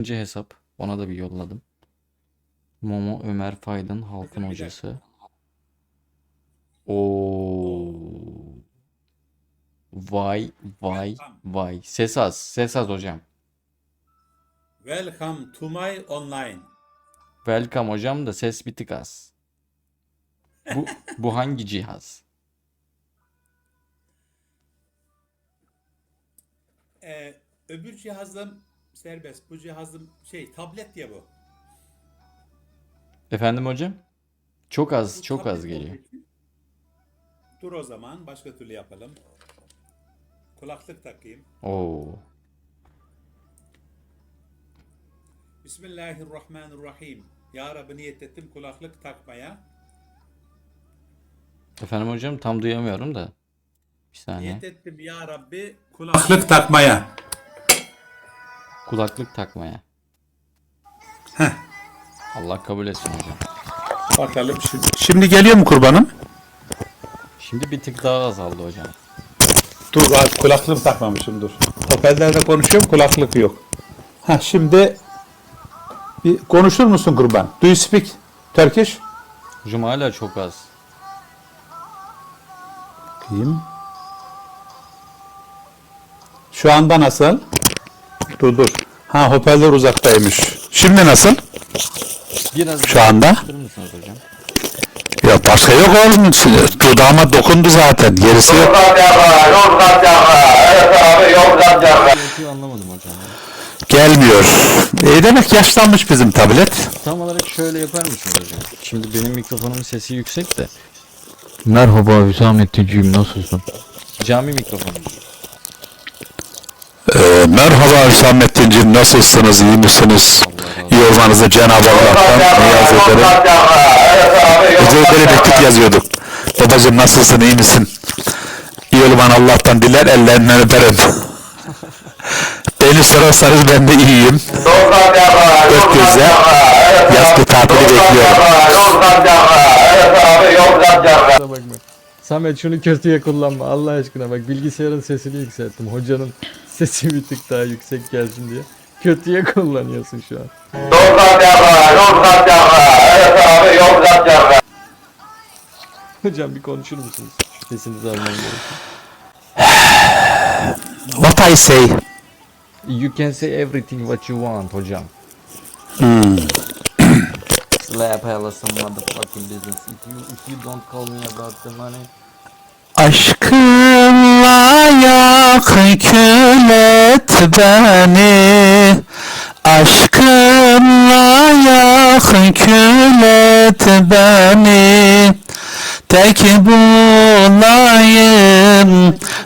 İkinci hesap. Ona da bir yolladım. Momo Ömer Faydın halkın hocası. Oo. Vay vay vay. Ses az. Ses az hocam. Welcome to my online. Welcome hocam da ses bir tık az. Bu bu hangi cihaz? Ee, öbür cihazım serbest. Bu cihazım şey tablet diye bu. Efendim hocam? Çok az, Bu çok az geliyor. Dur o zaman başka türlü yapalım. Kulaklık takayım. Oo. Bismillahirrahmanirrahim. Ya Rabbi niyet ettim kulaklık takmaya. Efendim hocam tam duyamıyorum da. Bir saniye. Niyet ettim ya Rabbi kulaklık takmaya. Kulaklık takmaya. Allah kabul etsin hocam. Bakalım şimdi. Şimdi geliyor mu kurbanım? Şimdi bir tık daha azaldı hocam. Dur az kulaklığımı takmamışım dur. Hoparlörde konuşuyorum kulaklık yok. Ha şimdi bir konuşur musun kurban? Do you speak Turkish? Hocam hala çok az. Bakayım. Şu anda nasıl? Dur dur. Ha hoparlör uzaktaymış. Şimdi nasıl? Biraz Şu anda? Hocam? Ya başka yok oğlum. Dudağıma dokundu zaten. Gerisi yok. Yapıyor anlamadım hocam. Gelmiyor. E demek yaşlanmış bizim tablet. Tam olarak şöyle yapar mısınız hocam? Şimdi benim mikrofonumun sesi yüksek de. Merhaba Hüsamettin'ciğim nasılsın? Cami mikrofonu. Ee, merhaba Hüsamettin'cim nasılsınız? iyi misiniz? İyi olmanızı Cenab-ı Allah'tan niyaz ederim. Yozgat böyle mektup yazıyorduk. Babacım nasılsın iyi misin? İyi olman Allah'tan diler ellerinden öperim. Beni sorarsanız ben de iyiyim. Dört gözle yaz abi. tatili bekliyorum. Samet şunu kötüye kullanma Allah aşkına bak bilgisayarın sesini yükselttim. Hocanın sesi bir tık daha yüksek gelsin diye. Kötüye kullanıyorsun şu an. Hocam bir konuşur musunuz? Sesinizi almam gerekiyor. What I say? You can say everything what you want hocam. Slap hella some motherfucking business. If you if you don't call me about the money. Kül et beni Aşkınla yak kül et beni. Tek bulayım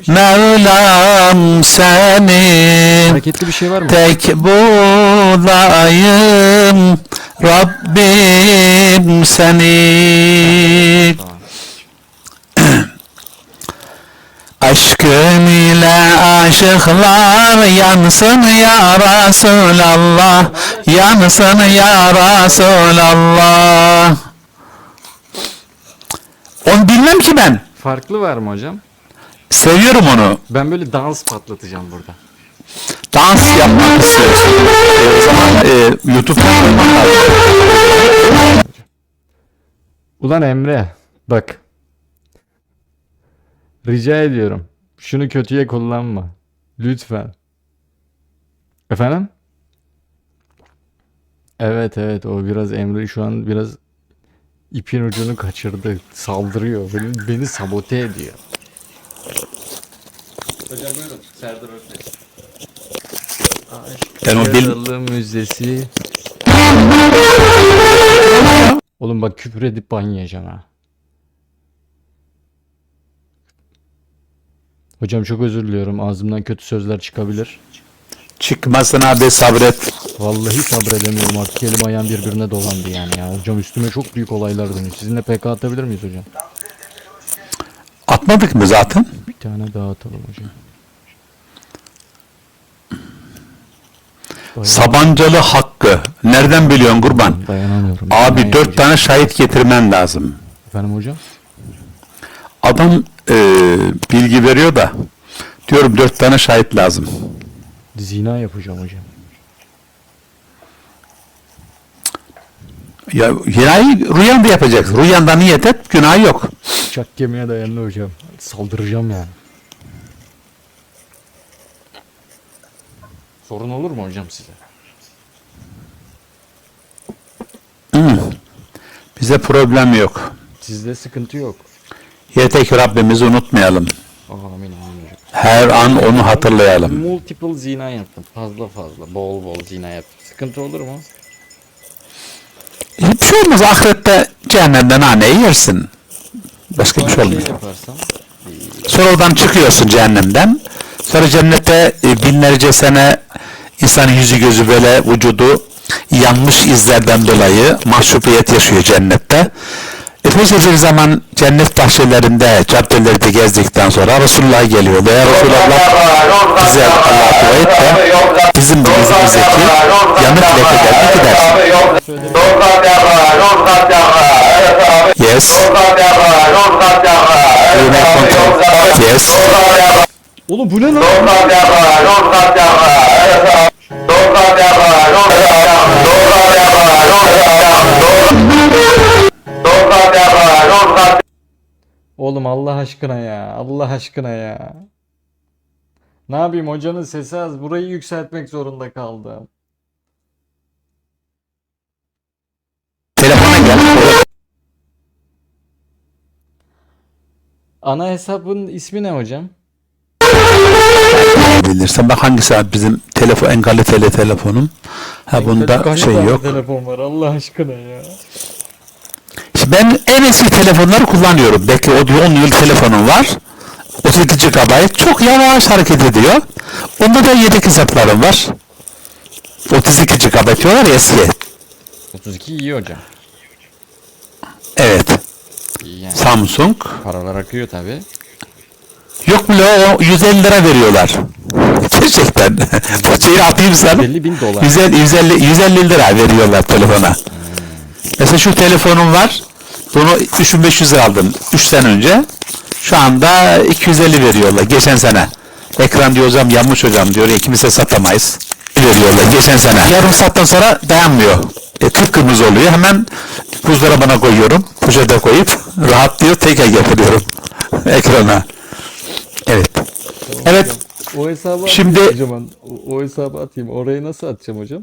Mevlam seni. Hareketli bir şey var mı? Tek bulayım Rabbim seni Tamam. Aşkın ile aşıklar yansın ya Resulallah Yansın ya Resulallah Onu bilmem ki ben. Farklı var mı hocam? Seviyorum onu. Ben böyle dans patlatacağım burada. Dans yapmak istiyorsun. O zaman e, YouTube'da. Ulan Emre bak. Rica ediyorum. Şunu kötüye kullanma. Lütfen. Efendim? Evet evet o biraz Emre şu an biraz ipin ucunu kaçırdı. Saldırıyor. Beni, beni sabote ediyor. Hocam buyurun. Serdar Ortaç. Ben o bil- Müzesi. Oğlum bak küfür edip ban yiyeceğim ha. Hocam çok özür diliyorum. Ağzımdan kötü sözler çıkabilir. Çıkmasın abi sabret. Vallahi sabredemiyorum artık. Elim ayağım birbirine dolandı yani ya. Hocam üstüme çok büyük olaylar dönüyor. Sizinle PK atabilir miyiz hocam? Atmadık mı zaten? Bir tane daha atalım hocam. Dayan- Sabancalı Hakkı. Nereden biliyorsun kurban? dayanamıyorum. Abi dört tane şahit getirmen lazım. Efendim hocam? Adam e, bilgi veriyor da diyorum dört tane şahit lazım. Zina yapacağım hocam. Ya yinayı rüyanda yapacaksın. Rüyanda niyet et, günah yok. Bıçak kemiğe dayandı hocam. Saldıracağım yani. Sorun olur mu hocam size? Bize problem yok. Sizde sıkıntı yok. Yeter ki Rabbimizi unutmayalım. Amin. Her an onu hatırlayalım. Multiple zina yaptım. Fazla fazla. Bol bol zina yaptım. Sıkıntı olur mu? Hiçbir şey olmaz. Ahirette cehennemden haneyi yersin. Başka bir şey olmuyor. yaparsam. Sonra oradan çıkıyorsun cehennemden. Sonra cennette e, binlerce sene insan yüzü gözü böyle vücudu yanmış izlerden dolayı mahcubiyet yaşıyor cennette. Epeyce bir zaman cennet bahçelerinde, caddelerde gezdikten sonra Resulullah geliyor. Veya Resulullah bize Allah'a dua et de bizim bu yüzümüzdeki yanık lekelerine gider. Yozgat yarra, Yozgat yarra, evet abi. Yes. Continue. Yozgat Yes. Oğlum bu ne lan? Oğlum Allah aşkına ya. Allah aşkına ya. Ne yapayım hocanın sesi az. Burayı yükseltmek zorunda kaldım. Telefona gel. Ana hesabın ismi ne hocam? Bilirsen bak hangisi abi bizim telefon en kaliteli telefonum. Ha bunda şey yok. telefon var Allah aşkına ya. Ben en eski telefonları kullanıyorum. Belki o 10 yıl telefonum var. 32 GB çok yavaş hareket ediyor. Onda da yedek hesaplarım var. 32 GB diyorlar ya eski. 32 iyi hocam. Evet. İyi yani. Samsung. Paralar akıyor tabi. Yok bile o 150 lira veriyorlar. Gerçekten. Şeyi atayım sana. 50 bin dolar. 150, 150, 150 lira veriyorlar telefona. Mesela şu telefonum var. Bunu 3500 lira aldım 3 sene önce. Şu anda 250 veriyorlar geçen sene. Ekran diyor hocam yanmış hocam diyor. Ya, kimse satamayız. Veriyorlar geçen sene. Yarım saatten sonra dayanmıyor. E, kıpkırmızı oluyor. Hemen buzdolabına koyuyorum. Poşete koyup rahatlıyor. Tekrar getiriyorum ekrana. Evet. Evet. O hesabı Şimdi- hocam. O, o hesabı atayım. Orayı nasıl atacağım hocam?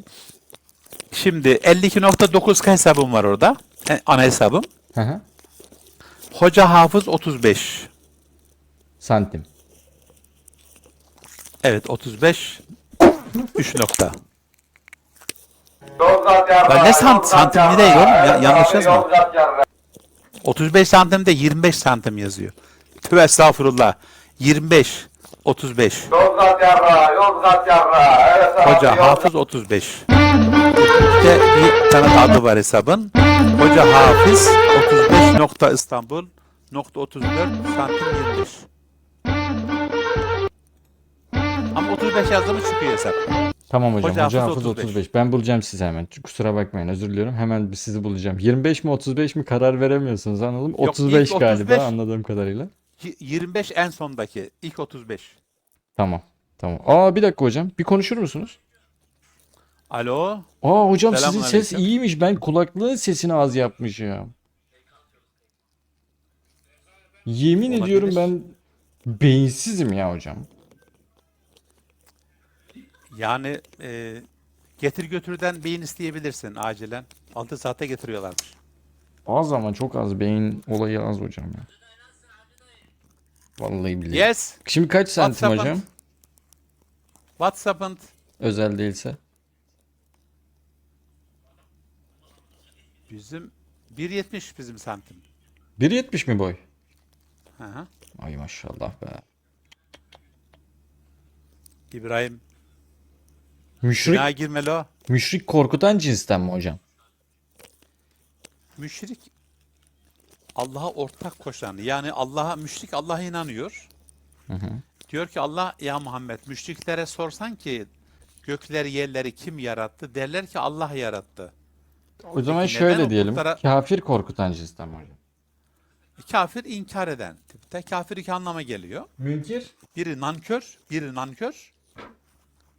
Şimdi 52.9 hesabım var orada. E, Ana hesabım. Hı hı. Hoca Hafız 35. Santim. Evet 35. 3 nokta. Lan ne sant- santim ne diyor oğlum? Ya- yanlış yazma. Yozgat yarra. 35 santimde 25 santim yazıyor. Tüve estağfurullah. 25. 35. Yozgat yarra, Yozgat yarra, evet. Hoca Hafız 35. İşte bir tane adı var hesabın. Hoca Hafız 35 nokta İstanbul nokta 34 santim 25. Ama 35 yazdığımız çıkıyor hesap. Tamam hocam. Hoca Hoca, Hafız Hafız 35. 35. Ben bulacağım sizi hemen. Kusura bakmayın özür diliyorum. Hemen sizi bulacağım. 25 mi 35 mi karar veremiyorsunuz anladım. ilk 35 galiba 35. anladığım kadarıyla. Y- 25 en sondaki. ilk 35. Tamam. Tamam. Aa bir dakika hocam. Bir konuşur musunuz? Alo. Aa hocam sizin ses Selamünaleyküm. iyiymiş. Ben kulaklığın sesini az yapmışım. Yemin Olabilir. ediyorum ben beyinsizim ya hocam. Yani e, getir götürden beyin isteyebilirsin acilen. 6 saate getiriyorlarmış. Az ama çok az beyin olayı az hocam ya. Vallahi billahi. Yes. Şimdi kaç santim WhatsApp'ın- hocam? WhatsApp'ın Özel değilse. Bizim 1.70 bizim santim. 1.70 mi boy? Hı hı. Ay maşallah be. İbrahim. Müşrik, Günaha girmeli o. müşrik korkutan cinsten mi hocam? Müşrik Allah'a ortak koşan. Yani Allah'a müşrik Allah'a inanıyor. Diyor ki Allah ya Muhammed müşriklere sorsan ki gökleri yerleri kim yarattı? Derler ki Allah yarattı. O zaman neden şöyle diyelim. putlara- Kafir korkutan cinsten mi hocam? Kafir inkar eden tipte. Kafir iki anlama geliyor. Münkir? Biri nankör, biri nankör.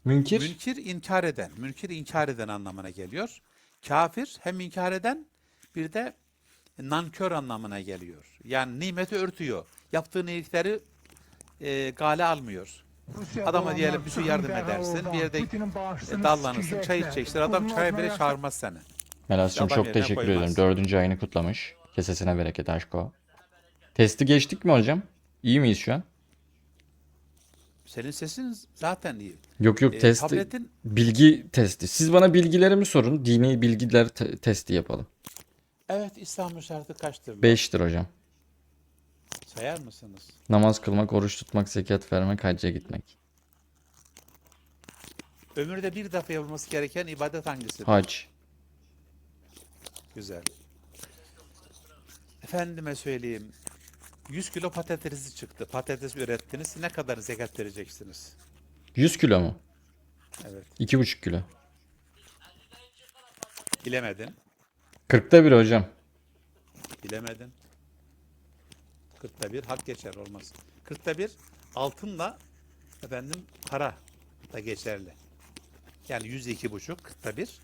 Münkir? Münkir inkar eden. Münkir inkar eden anlamına geliyor. Kafir hem inkar eden Bir de nankör anlamına geliyor. Yani nimeti örtüyor. Yaptığı iyilikleri e, gale almıyor. Adama diyelim bir şey yardım edersin, bir yerde E, dallanırsın, çay içeceksin. Adam çaya bile çağırmaz seni. Melas'cığım çok yerine teşekkür koymaz. ederim. Dördüncü ayını kutlamış. Kesesine bereket aşko. Testi geçtik mi hocam? İyi miyiz şu an? Senin sesin zaten iyi. Yok yok E, testi. tabletin Bilgi testi. Siz bana bilgilerimi sorun. Dini bilgiler te- testi yapalım. evet İslam'ın şartı kaçtır? 5'tir hocam. Sayar mısınız? Namaz kılmak, oruç tutmak, zekat vermek, hacca gitmek. Ömürde bir defa yapılması gereken ibadet hangisidir? Hac. Güzel. Efendime söyleyeyim. 100 kilo patatesi çıktı. Patates ürettiniz. Ne kadar zekat vereceksiniz? 100 kilo mu? Evet. 2,5 kilo. Bilemedin. 40'ta bir hocam. Bilemedin. 40'ta bir hak geçer olmaz. 40'ta bir altınla efendim para da geçerli. Yani yüzde iki buçuk, 40'ta bir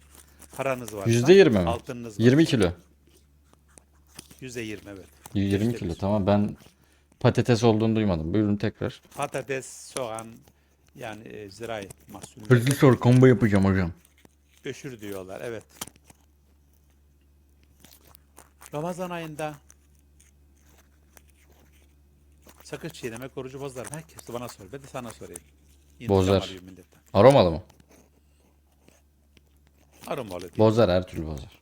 paranız varsa. %20 mi? Altınınız var. 20 kilo. Yüzde yirmi evet. 20 Yüzde kilo tamam ben patates olduğunu duymadım. Buyurun tekrar. Patates, soğan yani e, zirai mahsulleri. Hızlı sor combo yapacağım hocam. Öşür diyorlar evet. Ramazan ayında sakız çiğnemek orucu bozar. mı? Herkes de bana sor. Ben de sana sorayım. İntikam Bozar. milletten. Aromalı mı? Aromalı diye. Bozar her türlü bozar.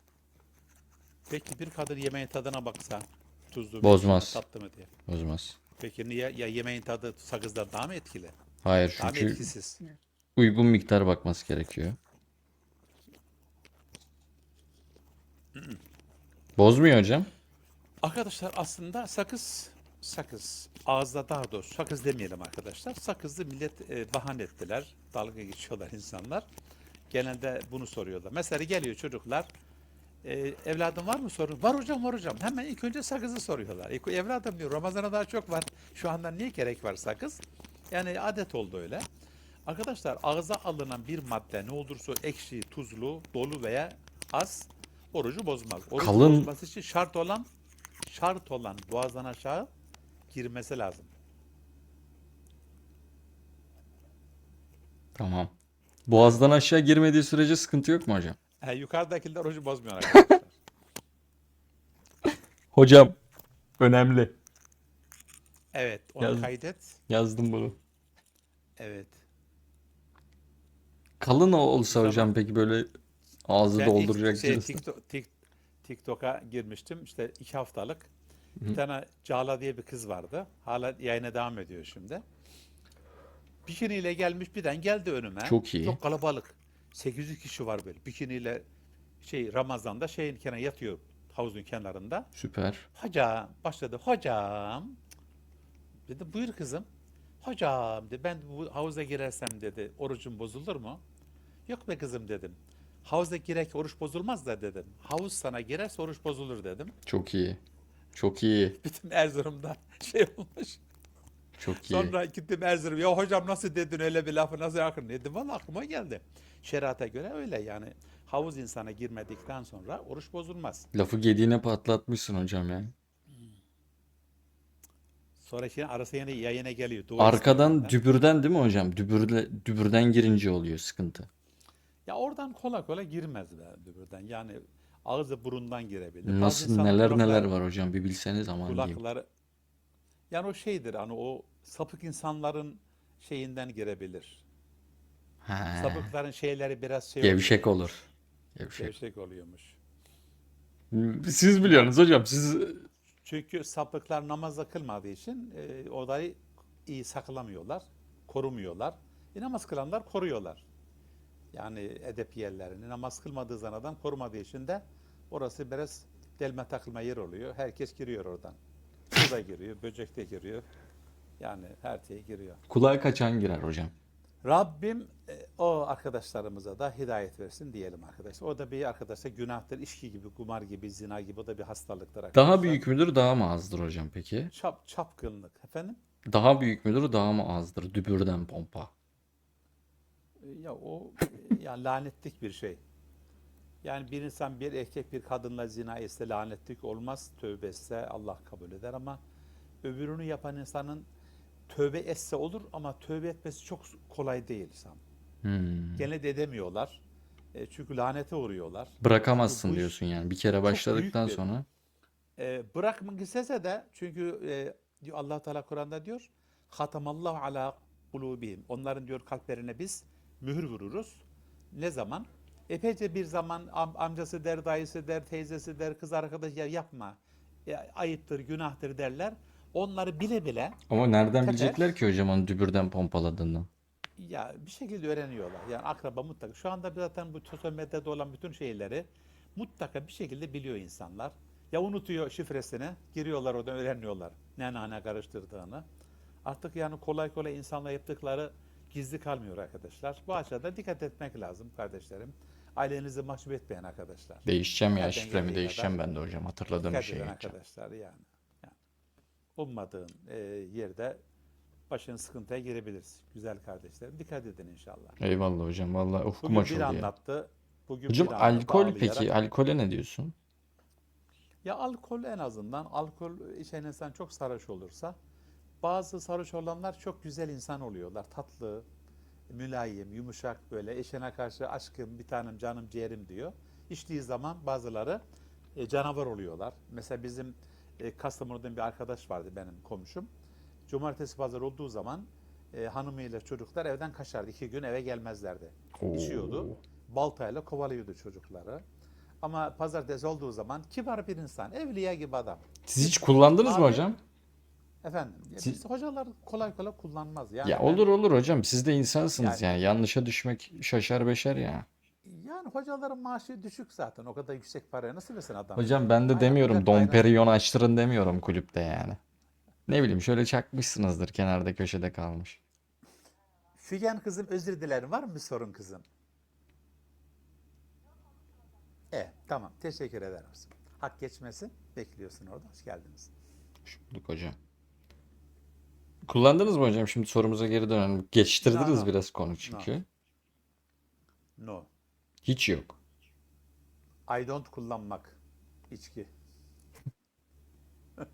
Peki bir kadın yemeğin tadına baksa tuzlu Bozmaz. tatlı mı diye. Bozmaz. Peki niye ya yemeğin tadı sakızdan daha mı etkili? Hayır Daha mı çünkü etkisiz? uygun miktar bakması gerekiyor. Bozmuyor hocam. Arkadaşlar aslında sakız sakız ağızda daha doğrusu sakız demeyelim arkadaşlar. Sakızlı millet e, bahane ettiler. Dalga geçiyorlar insanlar. Genelde bunu soruyorlar. Mesela geliyor çocuklar e, evladım var mı sorun? Var hocam var hocam. Hemen ilk önce sakızı soruyorlar. İlk, evladım diyor Ramazan'a daha çok var. Şu anda niye gerek var sakız? Yani adet oldu öyle. Arkadaşlar ağza alınan bir madde ne olursa ekşi, tuzlu, dolu veya az orucu bozmaz. Orucu Kalın- bozması için şart olan şart olan boğazdan aşağı girmesi lazım. Tamam. Boğazdan aşağı girmediği sürece sıkıntı yok mu hocam? E, yukarıdakiler orucu bozmuyor arkadaşlar. Hocam önemli. evet, onu Yaz- kaydet. Yazdım bunu. Evet. Kalın o olsa Zaman- hocam peki böyle ağzı Ben ilk dolduracak şey, cinsten. TikTok, Tik- TikTok'a girmiştim. İşte iki haftalık. Bir tane Cağla diye bir kız vardı. Hala yayına devam ediyor şimdi. Bikiniyle gelmiş birden geldi önüme. Çok iyi. Çok kalabalık. 800 kişi var böyle. Bikiniyle şey Ramazan'da şeyin kenarına yatıyor havuzun kenarında. Süper. Hocam başladı. Hocam. Dedim buyur kızım. Hocam dedi ben bu havuza girersem dedi orucum bozulur mu? Yok be kızım dedim. Havuza girerken oruç bozulmaz da dedim. Havuz sana girerse oruç bozulur dedim. Çok iyi. Çok iyi. Bütün Erzurum'da şey olmuş. Çok iyi. Sonra gittim Erzurum. Ya hocam nasıl dedin öyle bir lafı nasıl akın dedim. Valla aklıma geldi. Şerata göre öyle yani. Havuz insana girmedikten sonra oruç bozulmaz. Lafı gediğine patlatmışsın hocam ya. Sonra şimdi arası yine yayına geliyor. Doğru Arkadan dübürden değil mi hocam? Dübürle, dübürden girince oluyor sıkıntı. Ya oradan kolay kolay girmez be dübürden. Yani ağzı burundan girebilir. Nasıl neler neler var hocam bir bilseniz aman diyeyim. Kulakları yani o şeydir hani o sapık insanların şeyinden girebilir. He, Sapıkların şeyleri biraz şey Gevşek olur. Gevşek. Gevşek oluyormuş. Siz biliyorsunuz hocam. Siz Çünkü sapıklar namaz kılmadığı için e, odayı iyi saklamıyorlar, korumuyorlar. E, namaz kılanlar koruyorlar. Yani edep yerlerini namaz kılmadığı zaman adam korumadığı için de orası biraz delme takılma yer oluyor. Herkes giriyor oradan. Su da giriyor, böcek de giriyor. Yani her şey giriyor. kulağa kaçan girer hocam. Rabbim e, o arkadaşlarımıza da hidayet versin diyelim arkadaşlar. O da bir arkadaşlar günahtır, içki gibi, kumar gibi, zina gibi o da bir hastalıktır arkadaşlar. Daha büyük müdür daha mı azdır hocam peki? Çap, çapkınlık efendim. Daha büyük müdür daha mı azdır? Dübürden pompa. Ya o ya lanetlik bir şey. Yani bir insan bir erkek bir kadınla zina etse lanetlik olmaz. Tövbe etse Allah kabul eder ama öbürünü yapan insanın tövbe etse olur ama tövbe etmesi çok kolay değil İslam. Hmm. Gene de edemiyorlar. E, çünkü lanete uğruyorlar. Bırakamazsın iş- diyorsun yani. Bir kere başladıktan bir- sonra. E, bırakmak istese de çünkü e, Allah Teala Kur'an'da diyor hatamallahu ala kulubihim. Onların diyor kalplerine biz mühür vururuz. Ne zaman? Epeyce bir zaman am- amcası der, dayısı der, teyzesi der, kız arkadaşı ya yapma. Ya, ayıptır, günahtır derler. Onları bile bile Ama nereden Teker- bilecekler ki hocam onu dübürden pompaladığını? ya bir şekilde öğreniyorlar. Yani akraba mutlaka. Şu anda zaten bu sosyal medyada olan bütün şeyleri mutlaka bir şekilde biliyor insanlar. Ya unutuyor şifresini, giriyorlar oradan öğreniyorlar ne nane karıştırdığını. Artık yani kolay kolay insanla yaptıkları gizli kalmıyor arkadaşlar. Bu açıdan dikkat etmek lazım kardeşlerim. Ailenizi mahcup etmeyin arkadaşlar. Değişeceğim ya şifremi değişeceğim ben de hocam. Hatırladığım bir şey arkadaşlar yani. yani. Ummadığın e, yerde başın sıkıntıya girebilirsin. Güzel kardeşlerim. Dikkat edin inşallah. Eyvallah hocam. Vallahi ufkum açıldı bir ya. anlattı. Bugün Hocam alkol peki? Alkole ne diyorsun? Ya alkol en azından alkol içen insan çok sarhoş olursa bazı sarhoş olanlar çok güzel insan oluyorlar. Tatlı, mülayim, yumuşak böyle eşine karşı aşkım, bir tanem, canım, ciğerim diyor. İçtiği zaman bazıları e, canavar oluyorlar. Mesela bizim e, Kastamonu'dan bir arkadaş vardı benim komşum. Cumartesi pazar olduğu zaman e, hanımıyla çocuklar evden kaçardı. İki gün eve gelmezlerdi. İçiyordu. Baltayla kovalıyordu çocukları. Ama pazartesi olduğu zaman kibar bir insan, evliya gibi adam. Siz hiç kullandınız mı Abi, hocam? Efendim, ya Siz- biz hocalar kolay kolay kullanmaz. Yani Ya ben- olur olur hocam. Siz de insansınız Yani- yani. Yanlışa düşmek şaşar beşer ya. Yani hocaların maaşı düşük zaten. O kadar yüksek paraya nasıl versin adam? Hocam ben de Aynen, demiyorum aynen. Perignon açtırın demiyorum kulüpte yani. Ne bileyim şöyle çakmışsınızdır kenarda köşede kalmış. Figen kızım özür dilerim. Var mı bir sorun kızım? E tamam. Teşekkür ederim. Hak geçmesin. Bekliyorsun orada. Hoş geldiniz. Hoş bulduk hocam. Kullandınız mı hocam? Şimdi sorumuza geri dönelim. Geçtirdiniz No, no. biraz konu çünkü. No. Hiç yok. I don't kullanmak. İçki.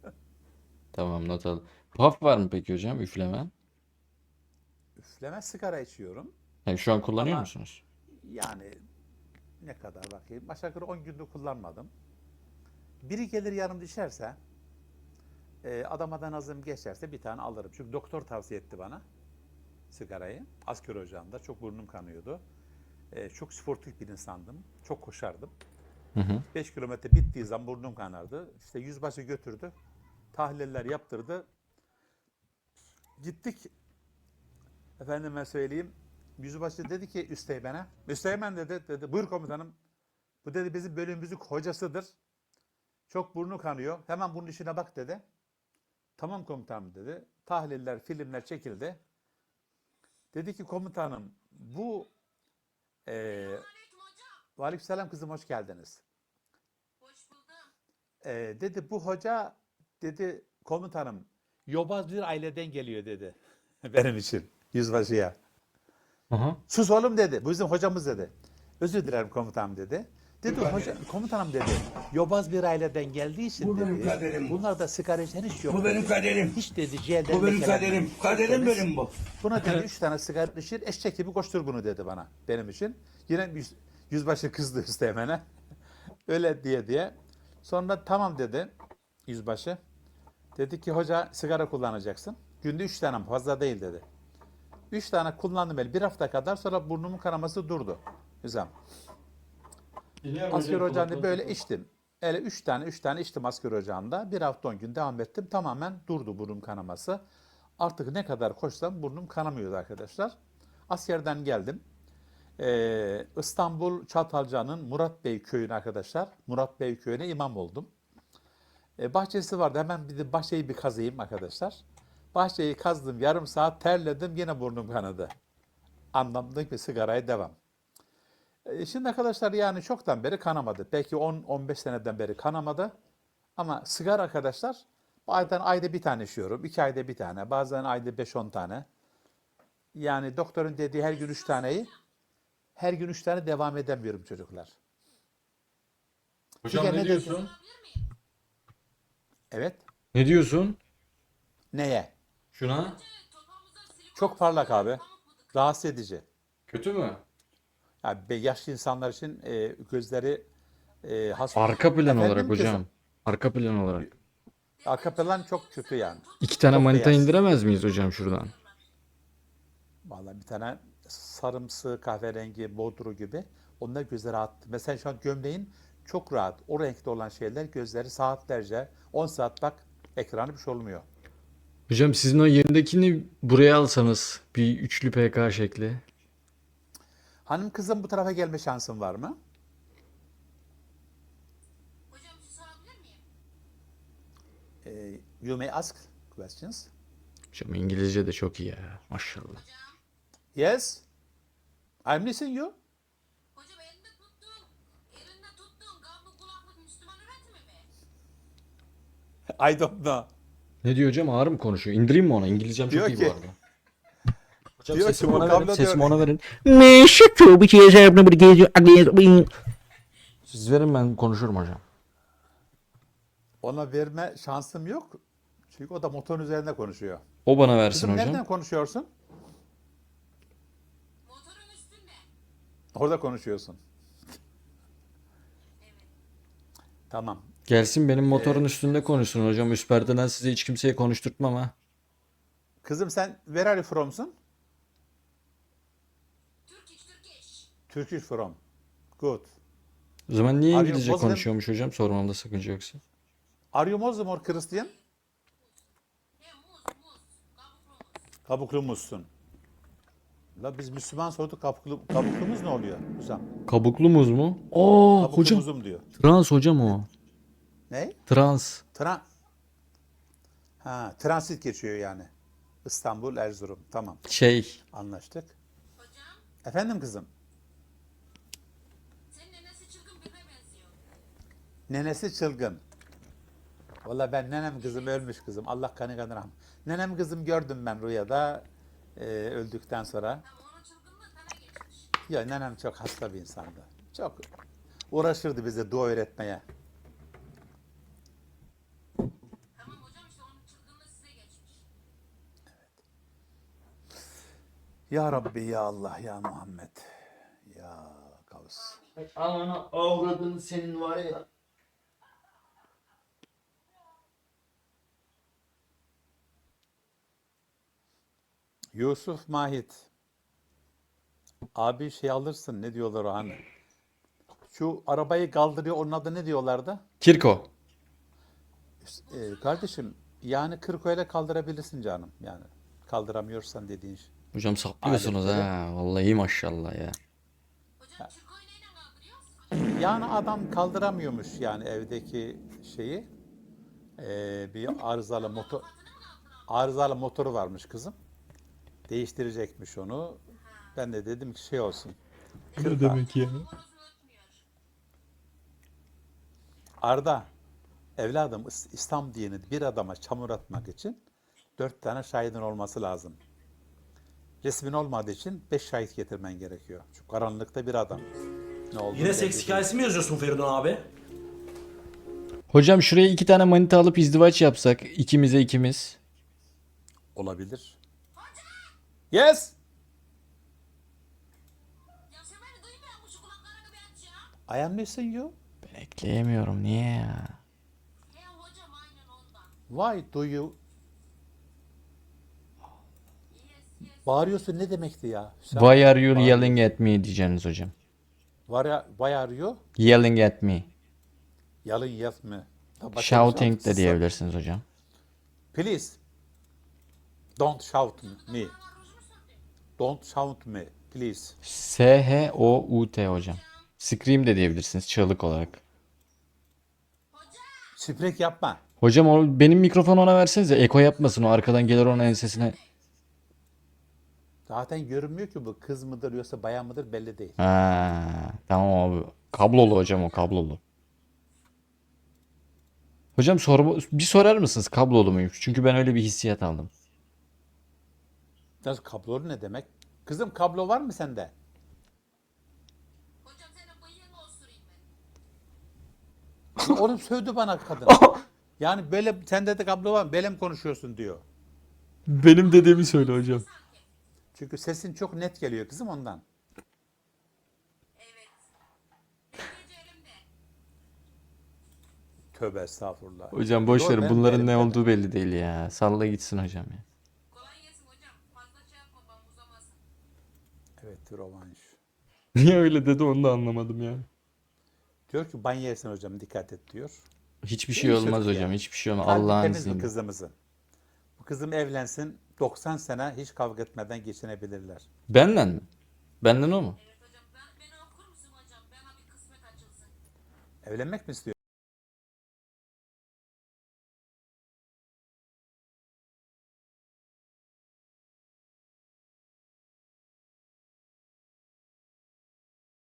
Tamam not al. Puff var mı peki hocam? Üfleme. Üfleme sigara içiyorum. Yani şu an kullanıyor Ama- musunuz? Yani ne kadar bakayım. Aşağı yukarı 10 gündür kullanmadım. Biri gelir yanımda içerse e, adamadan azım geçerse bir tane alırım. Çünkü doktor tavsiye etti bana sigarayı. Asker ocağında çok burnum kanıyordu. E, çok sportif bir insandım. Çok koşardım. Hı hı. 5 kilometre bittiği zaman burnum kanardı. İşte yüzbaşı götürdü. Tahliller yaptırdı. Gittik. Efendime söyleyeyim. Yüzbaşı dedi ki Üsteğmen'e. Üsteğmen dedi, dedi. Buyur komutanım. Bu dedi bizim bölümümüzün hocasıdır. Çok burnu kanıyor. Hemen bunun işine bak dedi. Tamam komutanım dedi. Tahliller, filmler çekildi. Dedi ki komutanım bu eee Aleykümselam kızım hoş geldiniz. Hoş buldum. Ee, dedi bu hoca dedi komutanım yobaz bir aileden geliyor dedi. Benim için yüzbaşıya. Hı hı. Sus oğlum dedi. Bu bizim hocamız dedi. Özür dilerim komutanım dedi. Dedi hoca, komutanım dedi. Yobaz bir aileden geldiği için Bu benim dedi. kaderim. Bunlarda sigara içen hiç yok. Bu benim kaderim. Hiç dedi ciğerden Bu benim kaderim. Kaderim benim bu. Buna dedi üç tane sigara içir, eşek gibi koştur bunu dedi bana benim için. Yine yüz, yüzbaşı kızdı üsteğmene. Öyle diye diye. Sonra tamam dedi yüzbaşı. Dedi ki hoca sigara kullanacaksın. Günde üç tane fazla değil dedi. Üç tane kullandım el bir hafta kadar sonra burnumun kanaması durdu. Güzel. Asker ocağında böyle içtim. Öyle üç tane üç tane içtim asker ocağında. Bir hafta on gün devam ettim. Tamamen durdu burnum kanaması. Artık ne kadar koşsam burnum kanamıyordu arkadaşlar. Askerden geldim. Ee, İstanbul Çatalca'nın Murat Bey köyüne arkadaşlar. Murat Bey köyüne imam oldum. Ee, bahçesi vardı. Hemen bir de bahçeyi bir kazayım arkadaşlar. Bahçeyi kazdım. Yarım saat terledim. Yine burnum kanadı. Anlamdım ki sigaraya devam. E, Şimdi arkadaşlar yani çoktan beri kanamadı. Belki 10-15 seneden beri kanamadı. Ama sigara arkadaşlar bazen ayda bir tane içiyorum. iki ayda bir tane. Bazen ayda 5-10 tane. Yani doktorun dediği her gün 3 taneyi her gün 3 tane devam edemiyorum çocuklar. Hocam Çünkü ne ne diyorsun? Evet. Ne diyorsun? Neye? Şuna? Çok parlak abi. Rahatsız edici. Kötü mü? Yani yaşlı insanlar için e, gözleri e, has... Arka plan Efendim olarak hocam. Arka plan olarak. Arka plan çok kötü yani. İki tane Çok manita beyaz. indiremez miyiz hocam şuradan? Vallahi bir tane sarımsı, kahverengi, bodru gibi. Onlar gözleri rahat. Mesela şu an gömleğin çok rahat. O renkte olan şeyler gözleri saatlerce, 10 saat bak ekranı bir şey olmuyor. Hocam sizin o yerindekini buraya alsanız bir üçlü PK şekli. Hanım kızım bu tarafa gelme şansın var mı? Hocam bir şey sorabilir miyim? E, you may ask questions. Hocam İngilizce de çok iyi ya. Maşallah. Yes. I'm listening you. Hocam elinde tuttuğun, elinde tuttuğun kablo kulaklık Müslüman üretimi mi? I don't know. Ne diyor hocam? Ağır mı konuşuyor? İndireyim mi ona? İngilizcem çok Diyor iyi ki- bu arada. Hocam diyor sesimi ki, ona verin. kablo Sesimi diyor- ona verin. Up. Nobody cares. you ugly ass bean. Siz verin ben konuşurum hocam. Ona verme şansım yok. Çünkü o da motorun üzerinde konuşuyor. O bana versin Kızım hocam. nereden konuşuyorsun? Motorun üstünde. Orada konuşuyorsun. Tamam. Gelsin benim motorun üstünde konuşsun hocam. Üst perdeden size hiç kimseye konuşturtmam ha. Kızım sen where are you from'sun? Turkish, Turkish. From. Good. O zaman niye Abi, İngilizce Muslim- konuşuyormuş hocam? Sormamda sakınca yoksa. Are you Muslim or Christian? He muz, muz. Kabuklu. Kabuklu musun? La biz Müslüman sorduk kabuklu, kabuklumuz ne oluyor? Hocam. Kabuklu muz mu? Oo Kabuklu hocam. muzum diyor. Trans hocam o. Ne? Trans. Tra ha, transit geçiyor yani. İstanbul, Erzurum. Tamam. Şey. Anlaştık. Hocam, Efendim kızım. senin nenesi çılgın birine benziyor. Nenesi çılgın. Valla ben nenem kızım ölmüş kızım. Allah kanı kanı rahmet. Nenem kızım gördüm ben rüyada e, öldükten sonra. Ya nenem çok hasta bir insandı. Çok uğraşırdı bize dua öğretmeye. Ya Rabbi ya Allah ya Muhammed. Ya Kavs. Anana avradın senin var ya. Yusuf Mahit. Abi şey alırsın ne diyorlar o hani. Şu arabayı kaldırıyor onun adı ne diyorlardı? Kirko. Ee, kardeşim yani Kırkoy'la kaldırabilirsin canım yani. Kaldıramıyorsan dediğin şey. Hocam saplıyorsunuz Aletleri. ha. Vallahi maşallah ya. Yani adam kaldıramıyormuş yani evdeki şeyi. Ee, bir arızalı motor arızalı motoru varmış kızım. Değiştirecekmiş onu. Ben de dedim ki şey olsun. Ne demek ya? Arda, evladım İs- İslam dini bir adama çamur atmak için dört tane şahidin olması lazım. Resmin olmadığı için beş şahit getirmen gerekiyor. Şu karanlıkta bir adam. Ne oldu? Yine seks hikayesi mi yazıyorsun Feridun abi? Hocam şuraya iki tane manita alıp izdivaç yapsak. ikimize ikimiz. Olabilir. Ya. I am listening you. Ben ekleyemiyorum. Niye ya? Hocam. Why do you Yes, yes. bağırıyorsun ne demekti ya? Sen- Why are you yelling at me diyeceksiniz hocam. Why are, why are you? Yelling at me. Mı? Ya başka bir Shouting şey de diyebilirsiniz hocam. Please. Don't shout me. Don't shout me. Please. S-H-O-U-T hocam. Scream de diyebilirsiniz çığlık olarak. Sprek yapma. Hocam o benim mikrofonu ona versenize. Eko yapmasın o arkadan gelir onun ensesine. Zaten görünmüyor ki bu kız mıdır yoksa bayan mıdır belli değil. Ha, tamam abi. Kablolu hocam o kablolu. Hocam sor, bir sorar mısınız kablolu muymuş? Çünkü ben öyle bir hissiyat aldım. Nasıl kablolu ne demek? Kızım kablo var mı sende? Hocam senin bıyığını osurayım ben. Oğlum sövdü bana kadın. Yani böyle sende de kablo var mı? Böyle mi konuşuyorsun diyor. Benim dediğimi söyle hocam. Çünkü sesin çok net geliyor kızım ondan. Tövbe estağfurullah. Hocam boş Doğru, verin bunların ne olduğu belli değil ya. Salla gitsin hocam ya. Kolay gelsin hocam. Fazla şey yapma bana uzamasın. Evet rovanş. Niye öyle dedi onu da anlamadım yani. Diyor ki banyo yesin hocam dikkat et diyor. Hiçbir şey olmaz çocuk hocam. ya. Hiçbir şey olmaz. Kalbi Allah'ın temiz bu izniyle. kızımızın. Bu kızım evlensin 90 sene hiç kavga etmeden geçinebilirler. Benden mi? Benden o mu? Evet hocam. Ben, beni okur musun hocam? Bana bir kısmet açılsın. Evlenmek mi istiyor?